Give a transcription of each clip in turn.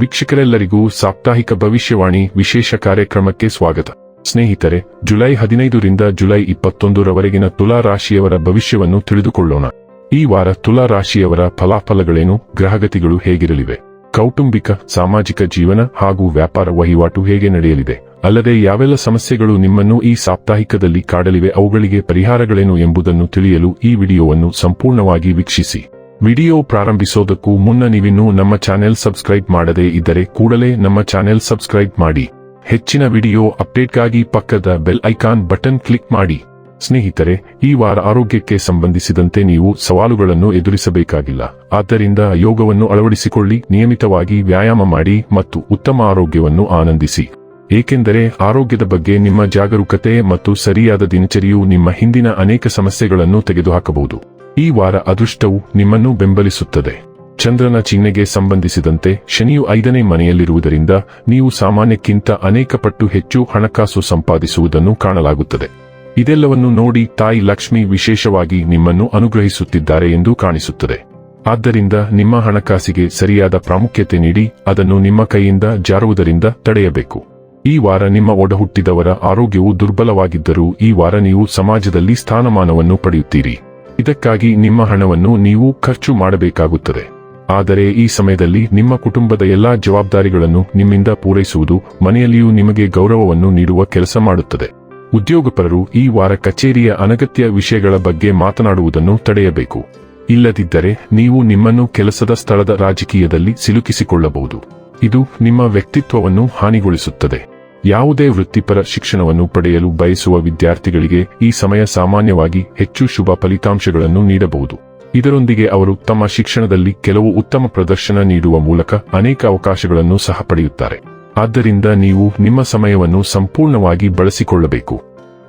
ವೀಕ್ಷಕರೆಲ್ಲರಿಗೂ ಸಾಪ್ತಾಹಿಕ ಭವಿಷ್ಯವಾಣಿ ವಿಶೇಷ ಕಾರ್ಯಕ್ರಮಕ್ಕೆ ಸ್ವಾಗತ. ಸ್ನೇಹಿತರೆ, ಜುಲೈ ಹದಿನೈದರಿಂದ ಜುಲೈ ಇಪ್ಪತ್ತೊಂದರವರೆಗಿನ ತುಲಾ ರಾಶಿಯವರ ಭವಿಷ್ಯವನ್ನು ತಿಳಿದುಕೊಳ್ಳೋಣ. ಈ ವಾರ ತುಲಾ ರಾಶಿಯವರ ಫಲಾಫಲಗಳೇನು, ಗ್ರಹಗತಿಗಳು ಹೇಗಿರಲಿವೆ? ಕೌಟುಂಬಿಕ, ಸಾಮಾಜಿಕ ಜೀವನ ಹಾಗೂ ವ್ಯಾಪಾರ ವಹಿವಾಟು ಹೇಗೆ ನಡೆಯಲಿದೆ? ಅಲ್ಲದೆ ಯಾವೆಲ್ಲ ಸಮಸ್ಯೆಗಳು ನಿಮ್ಮನ್ನು ಈ ಸಾಪ್ತಾಹಿಕದಲ್ಲಿ ಕಾಡಲಿವೆ, ಅವುಗಳಿಗೆ ಪರಿಹಾರಗಳೇನು ಎಂಬುದನ್ನು ತಿಳಿಯಲು ಈ ವಿಡಿಯೋವನ್ನು ಸಂಪೂರ್ಣವಾಗಿ ವೀಕ್ಷಿಸಿ. ವಿಡಿಯೋ ಪ್ರಾರಂಭಿಸೋದಕ್ಕೂ ಮುನ್ನ ನೀವಿನ್ನೂ ನಮ್ಮ ಚಾನೆಲ್ ಸಬ್ಸ್ಕ್ರೈಬ್ ಮಾಡದೇ ಇದ್ದರೆ ಕೂಡಲೇ ನಮ್ಮ ಚಾನೆಲ್ ಸಬ್ಸ್ಕ್ರೈಬ್ ಮಾಡಿ. ಹೆಚ್ಚಿನ ವಿಡಿಯೋ ಅಪ್ಡೇಟ್ಗಾಗಿ ಪಕ್ಕದ ಬೆಲ್ ಐಕಾನ್ ಬಟನ್ ಕ್ಲಿಕ್ ಮಾಡಿ. ಸ್ನೇಹಿತರೆ, ಈ ವಾರ ಆರೋಗ್ಯಕ್ಕೆ ಸಂಬಂಧಿಸಿದಂತೆ ನೀವು ಸವಾಲುಗಳನ್ನು ಎದುರಿಸಬೇಕಾಗಿಲ್ಲ. ಆದ್ದರಿಂದ ಯೋಗವನ್ನು ಅಳವಡಿಸಿಕೊಳ್ಳಿ, ನಿಯಮಿತವಾಗಿ ವ್ಯಾಯಾಮ ಮಾಡಿ ಮತ್ತು ಉತ್ತಮ ಆರೋಗ್ಯವನ್ನು ಆನಂದಿಸಿ. ಏಕೆಂದರೆ ಆರೋಗ್ಯದ ಬಗ್ಗೆ ನಿಮ್ಮ ಜಾಗರೂಕತೆ ಮತ್ತು ಸರಿಯಾದ ದಿನಚರಿಯು ನಿಮ್ಮ ಹಿಂದಿನ ಅನೇಕ ಸಮಸ್ಯೆಗಳನ್ನು ತೆಗೆದುಹಾಕಬಹುದು. ಈ ವಾರ ಅದೃಷ್ಟವು ನಿಮ್ಮನ್ನು ಬೆಂಬಲಿಸುತ್ತದೆ. ಚಂದ್ರನ ಚಿಹ್ನೆಗೆ ಸಂಬಂಧಿಸಿದಂತೆ ಶನಿಯು ಐದನೇ ಮನೆಯಲ್ಲಿರುವುದರಿಂದ ನೀವು ಸಾಮಾನ್ಯಕ್ಕಿಂತ ಅನೇಕ ಪಟ್ಟು ಹೆಚ್ಚು ಹಣಕಾಸು ಸಂಪಾದಿಸುವುದನ್ನು ಕಾಣಲಾಗುತ್ತದೆ. ಇದೆಲ್ಲವನ್ನು ನೋಡಿ ತಾಯಿ ಲಕ್ಷ್ಮಿ ವಿಶೇಷವಾಗಿ ನಿಮ್ಮನ್ನು ಅನುಗ್ರಹಿಸುತ್ತಿದ್ದಾರೆ ಎಂದು ಕಾಣಿಸುತ್ತದೆ. ಆದ್ದರಿಂದ ನಿಮ್ಮ ಹಣಕಾಸಿಗೆ ಸರಿಯಾದ ಪ್ರಾಮುಖ್ಯತೆ ನೀಡಿ ಅದನ್ನು ನಿಮ್ಮ ಕೈಯಿಂದ ಜಾರುವುದರಿಂದ ತಡೆಯಬೇಕು. ಈ ವಾರ ನಿಮ್ಮ ಒಡಹುಟ್ಟಿದವರ ಆರೋಗ್ಯವು ದುರ್ಬಲವಾಗಿದ್ದರೂ ಈ ವಾರ ನೀವು ಸಮಾಜದಲ್ಲಿ ಸ್ಥಾನಮಾನವನ್ನು ಪಡೆಯುತ್ತೀರಿ. ಇದಕ್ಕಾಗಿ ನಿಮ್ಮ ಹಣವನ್ನು ನೀವು ಖರ್ಚು ಮಾಡಬೇಕಾಗುತ್ತದೆ. ಆದರೆ ಈ ಸಮಯದಲ್ಲಿ ನಿಮ್ಮ ಕುಟುಂಬದ ಎಲ್ಲಾ ಜವಾಬ್ದಾರಿಗಳನ್ನು ನಿಮ್ಮಿಂದ ಪೂರೈಸುವುದು ಮನೆಯಲ್ಲಿಯೂ ನಿಮಗೆ ಗೌರವವನ್ನು ನೀಡುವ ಕೆಲಸ ಮಾಡುತ್ತದೆ. ಉದ್ಯೋಗಪರರು ಈ ವಾರ ಕಚೇರಿಯ ಅನಗತ್ಯ ವಿಷಯಗಳ ಬಗ್ಗೆ ಮಾತನಾಡುವುದನ್ನು ತಡೆಯಬೇಕು. ಇಲ್ಲದಿದ್ದರೆ ನೀವು ನಿಮ್ಮನ್ನು ಕೆಲಸದ ಸ್ಥಳದ ರಾಜಕೀಯದಲ್ಲಿ ಸಿಲುಕಿಸಿಕೊಳ್ಳಬಹುದು. ಇದು ನಿಮ್ಮ ವ್ಯಕ್ತಿತ್ವವನ್ನು ಹಾನಿಗೊಳಿಸುತ್ತದೆ. ಯಾವುದೇ ವೃತ್ತಿಪರ ಶಿಕ್ಷಣವನ್ನು ಪಡೆಯಲು ಬಯಸುವ ವಿದ್ಯಾರ್ಥಿಗಳಿಗೆ ಈ ಸಮಯ ಸಾಮಾನ್ಯವಾಗಿ ಹೆಚ್ಚು ಶುಭ ಫಲಿತಾಂಶಗಳನ್ನು ನೀಡಬಹುದು. ಇದರೊಂದಿಗೆ ಅವರು ತಮ್ಮ ಶಿಕ್ಷಣದಲ್ಲಿ ಕೆಲವು ಉತ್ತಮ ಪ್ರದರ್ಶನ ನೀಡುವ ಮೂಲಕ ಅನೇಕ ಅವಕಾಶಗಳನ್ನು ಸಹ ಪಡೆಯುತ್ತಾರೆ. ಆದ್ದರಿಂದ ನೀವು ನಿಮ್ಮ ಸಮಯವನ್ನು ಸಂಪೂರ್ಣವಾಗಿ ಬಳಸಿಕೊಳ್ಳಬೇಕು.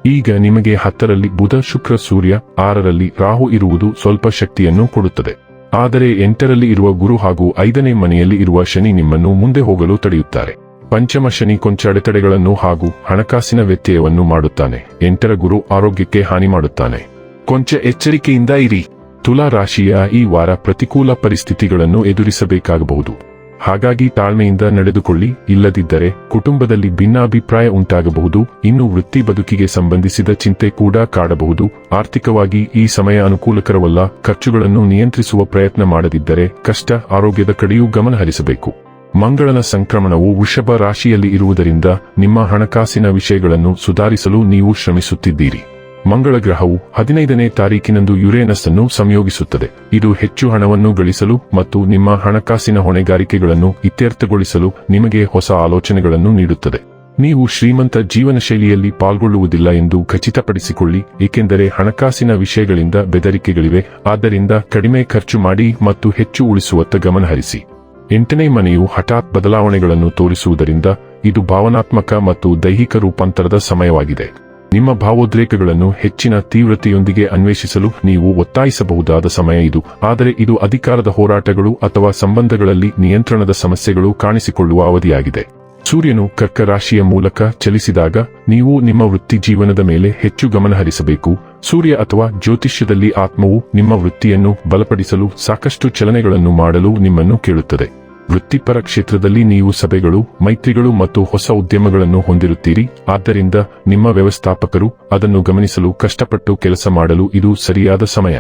ಈಗ ನಿಮಗೆ ಹತ್ತರಲ್ಲಿ ಬುಧ, ಶುಕ್ರ, ಸೂರ್ಯ, ಆರರಲ್ಲಿ ರಾಹು ಇರುವುದು ಸ್ವಲ್ಪ ಶಕ್ತಿಯನ್ನು ಕೊಡುತ್ತದೆ. ಆದರೆ ಎಂಟರಲ್ಲಿ ಇರುವ ಗುರು ಹಾಗೂ ಐದನೇ ಮನೆಯಲ್ಲಿ ಇರುವ ಶನಿ ನಿಮ್ಮನ್ನು ಮುಂದೆ ಹೋಗಲು ತಡೆಯುತ್ತಾರೆ. ಪಂಚಮ ಶನಿ ಕೊಂಚ ಅಡೆತಡೆಗಳನ್ನು ಹಾಗೂ ಹಣಕಾಸಿನ ವ್ಯತ್ಯಯವನ್ನು ಮಾಡುತ್ತಾನೆ. ಎಂಟರ ಗುರು ಆರೋಗ್ಯಕ್ಕೆ ಹಾನಿ ಮಾಡುತ್ತಾನೆ. ಕೊಂಚ ಎಚ್ಚರಿಕೆಯಿಂದ ಇರಿ. ತುಲಾ ರಾಶಿಯ ಈ ವಾರ ಪ್ರತಿಕೂಲ ಪರಿಸ್ಥಿತಿಗಳನ್ನು ಎದುರಿಸಬೇಕಾಗಬಹುದು. ಹಾಗಾಗಿ ತಾಳ್ಮೆಯಿಂದ ನಡೆದುಕೊಳ್ಳಿ. ಇಲ್ಲದಿದ್ದರೆ ಕುಟುಂಬದಲ್ಲಿ ಭಿನ್ನಾಭಿಪ್ರಾಯ ಉಂಟಾಗಬಹುದು. ಇನ್ನು ವೃತ್ತಿ ಬದುಕಿಗೆ ಸಂಬಂಧಿಸಿದ ಚಿಂತೆ ಕೂಡ ಕಾಡಬಹುದು. ಆರ್ಥಿಕವಾಗಿ ಈ ಸಮಯ ಅನುಕೂಲಕರವಲ್ಲ. ಖರ್ಚುಗಳನ್ನು ನಿಯಂತ್ರಿಸುವ ಪ್ರಯತ್ನ ಮಾಡದಿದ್ದರೆ ಕಷ್ಟ ಆರೋಗ್ಯದ ಕಡೆಯೂ ಗಮನ ಹರಿಸಬೇಕು ಮಂಗಳನ ಸಂಕ್ರಮಣವು ವೃಷಭ ರಾಶಿಯಲ್ಲಿ ಇರುವುದರಿಂದ ನಿಮ್ಮ ಹಣಕಾಸಿನ ವಿಷಯಗಳನ್ನು ಸುಧಾರಿಸಲು ನೀವು ಶ್ರಮಿಸುತ್ತಿದ್ದೀರಿ. ಮಂಗಳ ಗ್ರಹವು ಹದಿನೈದನೇ ತಾರೀಕಿನಂದು ಯುರೇನಸ್ ಅನ್ನು ಸಂಯೋಗಿಸುತ್ತದೆ. ಇದು ಹೆಚ್ಚು ಹಣವನ್ನು ಗಳಿಸಲು ಮತ್ತು ನಿಮ್ಮ ಹಣಕಾಸಿನ ಹೊಣೆಗಾರಿಕೆಗಳನ್ನು ಇತ್ಯರ್ಥಗೊಳಿಸಲು ನಿಮಗೆ ಹೊಸ ಆಲೋಚನೆಗಳನ್ನು ನೀಡುತ್ತದೆ. ನೀವು ಶ್ರೀಮಂತ ಜೀವನ ಶೈಲಿಯಲ್ಲಿ ಪಾಲ್ಗೊಳ್ಳುವುದಿಲ್ಲ ಎಂದು ಖಚಿತಪಡಿಸಿಕೊಳ್ಳಿ, ಏಕೆಂದರೆ ಹಣಕಾಸಿನ ವಿಷಯಗಳಿಂದ ಬೆದರಿಕೆಗಳಿವೆ. ಆದ್ದರಿಂದ ಕಡಿಮೆ ಖರ್ಚು ಮಾಡಿ ಮತ್ತು ಹೆಚ್ಚು ಉಳಿಸುವತ್ತ ಗಮನಹರಿಸಿ. ಎಂಟನೇ ಮನೆಯು ಹಠಾತ್ ಬದಲಾವಣೆಗಳನ್ನು ತೋರಿಸುವುದರಿಂದ ಇದು ಭಾವನಾತ್ಮಕ ಮತ್ತು ದೈಹಿಕ ರೂಪಾಂತರದ ಸಮಯವಾಗಿದೆ. ನಿಮ್ಮ ಭಾವೋದ್ರೇಕಗಳನ್ನು ಹೆಚ್ಚಿನ ತೀವ್ರತೆಯೊಂದಿಗೆ ಅನ್ವೇಷಿಸಲು ನೀವು ಒತ್ತಾಯಿಸಬಹುದಾದ ಸಮಯ ಇದು. ಆದರೆ ಇದು ಅಧಿಕಾರದ ಹೋರಾಟಗಳು ಅಥವಾ ಸಂಬಂಧಗಳಲ್ಲಿ ನಿಯಂತ್ರಣದ ಸಮಸ್ಯೆಗಳು ಕಾಣಿಸಿಕೊಳ್ಳುವ ಅವಧಿಯಾಗಿದೆ. ಸೂರ್ಯನು ಕರ್ಕ ರಾಶಿಯ ಮೂಲಕ ಚಲಿಸಿದಾಗ ನೀವು ನಿಮ್ಮ ವೃತ್ತಿ ಜೀವನದ ಮೇಲೆ ಹೆಚ್ಚು ಗಮನ ಹರಿಸಬೇಕು. ಸೂರ್ಯ ಅಥವಾ ಜ್ಯೋತಿಷ್ಯದಲ್ಲಿ ಆತ್ಮವು ನಿಮ್ಮ ವೃತ್ತಿಯನ್ನು ಬಲಪಡಿಸಲು ಸಾಕಷ್ಟು ಚಲನೆಗಳನ್ನು ಮಾಡಲು ನಿಮ್ಮನ್ನು ಕೇಳುತ್ತದೆ. ವೃತ್ತಿಪರ ಕ್ಷೇತ್ರದಲ್ಲಿ ನೀವು ಸಭೆಗಳು, ಮೈತ್ರಿಗಳು ಮತ್ತು ಹೊಸ ಉದ್ಯಮಗಳನ್ನು ಹೊಂದಿರುತ್ತೀರಿ. ಆದ್ದರಿಂದ ನಿಮ್ಮ ವ್ಯವಸ್ಥಾಪಕರು ಅದನ್ನು ಗಮನಿಸಲು ಕಷ್ಟಪಟ್ಟು ಕೆಲಸ ಮಾಡಲು ಇದು ಸರಿಯಾದ ಸಮಯ.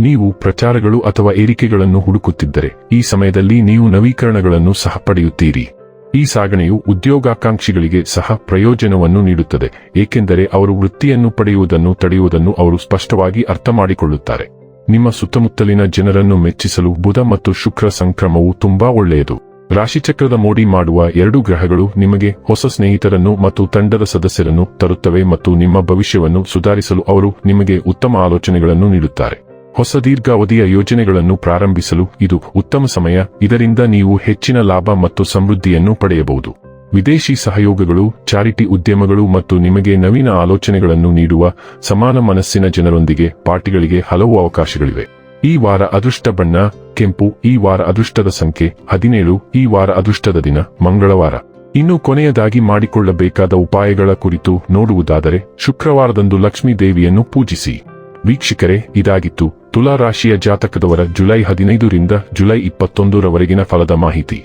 ನೀವು ಪ್ರಚಾರಗಳು ಅಥವಾ ಏರಿಕೆಗಳನ್ನು ಹುಡುಕುತ್ತಿದ್ದರೆ, ಈ ಸಮಯದಲ್ಲಿ ನೀವು ನವೀಕರಣಗಳನ್ನು ಸಹ ಪಡೆಯುತ್ತೀರಿ. ಈ ಸಾಗಣೆಯು ಉದ್ಯೋಗಾಕಾಂಕ್ಷಿಗಳಿಗೆ ಸಹ ಪ್ರಯೋಜನವನ್ನು ನೀಡುತ್ತದೆ, ಏಕೆಂದರೆ ಅವರು ವೃತ್ತಿಯನ್ನು ಪಡೆಯುವುದನ್ನು ತಡೆಯುವುದನ್ನು ಅವರು ಸ್ಪಷ್ಟವಾಗಿ ಅರ್ಥಮಾಡಿಕೊಳ್ಳುತ್ತಾರೆ. ನಿಮ್ಮ ಸುತ್ತಮುತ್ತಲಿನ ಜನರನ್ನು ಮೆಚ್ಚಿಸಲು ಬುಧ ಮತ್ತು ಶುಕ್ರ ಸಂಕ್ರಮವು ತುಂಬಾ ಒಳ್ಳೆಯದು. ರಾಶಿಚಕ್ರದ ಮೋಡಿ ಮಾಡುವ ಎರಡು ಗ್ರಹಗಳು ನಿಮಗೆ ಹೊಸ ಸ್ನೇಹಿತರನ್ನು ಮತ್ತು ತಂಡದ ಸದಸ್ಯರನ್ನು ತರುತ್ತವೆ ಮತ್ತು ನಿಮ್ಮ ಭವಿಷ್ಯವನ್ನು ಸುಧಾರಿಸಲು ಅವರು ನಿಮಗೆ ಉತ್ತಮ ಆಲೋಚನೆಗಳನ್ನು ನೀಡುತ್ತಾರೆ. ಹೊಸ ದೀರ್ಘಾವಧಿಯ ಯೋಜನೆಗಳನ್ನು ಪ್ರಾರಂಭಿಸಲು ಇದು ಉತ್ತಮ ಸಮಯ. ಇದರಿಂದ ನೀವು ಹೆಚ್ಚಿನ ಲಾಭ ಮತ್ತು ಸಮೃದ್ಧಿಯನ್ನು ಪಡೆಯಬಹುದು. ವಿದೇಶಿ ಸಹಯೋಗಗಳು, ಚಾರಿಟಿ ಉದ್ಯಮಗಳು ಮತ್ತು ನಿಮಗೆ ನವೀನ ಆಲೋಚನೆಗಳನ್ನು ನೀಡುವ ಸಮಾನ ಮನಸ್ಸಿನ ಜನರೊಂದಿಗೆ ಪಾರ್ಟಿಗಳಿಗೆ ಹಲವು ಅವಕಾಶಗಳಿವೆ. ಈ ವಾರ ಅದೃಷ್ಟ ಬಣ್ಣ, ಕೆಂಪು, ಈ ವಾರ ಅದೃಷ್ಟದ ಸಂಖ್ಯೆ, ಹದಿನೇಳು, ಈ ವಾರ ಅದೃಷ್ಟದ ದಿನ, ಮಂಗಳವಾರ. ಇನ್ನು ಕೊನೆಯದಾಗಿ ಮಾಡಿಕೊಳ್ಳಬೇಕಾದ ಉಪಾಯಗಳ ಕುರಿತು ನೋಡುವುದಾದರೆ, ಶುಕ್ರವಾರದಂದು ಲಕ್ಷ್ಮೀ ದೇವಿಯನ್ನು ಪೂಜಿಸಿ. ವೀಕ್ಷಕರೇ, ಇದಾಗಿತ್ತು. ತುಲಾ ರಾಶಿಯ ಜಾತಕದವರ ಜುಲೈ ಹದಿನೈದರಿಂದ ಜುಲೈ ಇಪ್ಪತ್ತೊಂದರವರೆಗಿನ ಫಲದ ಮಾಹಿತಿ.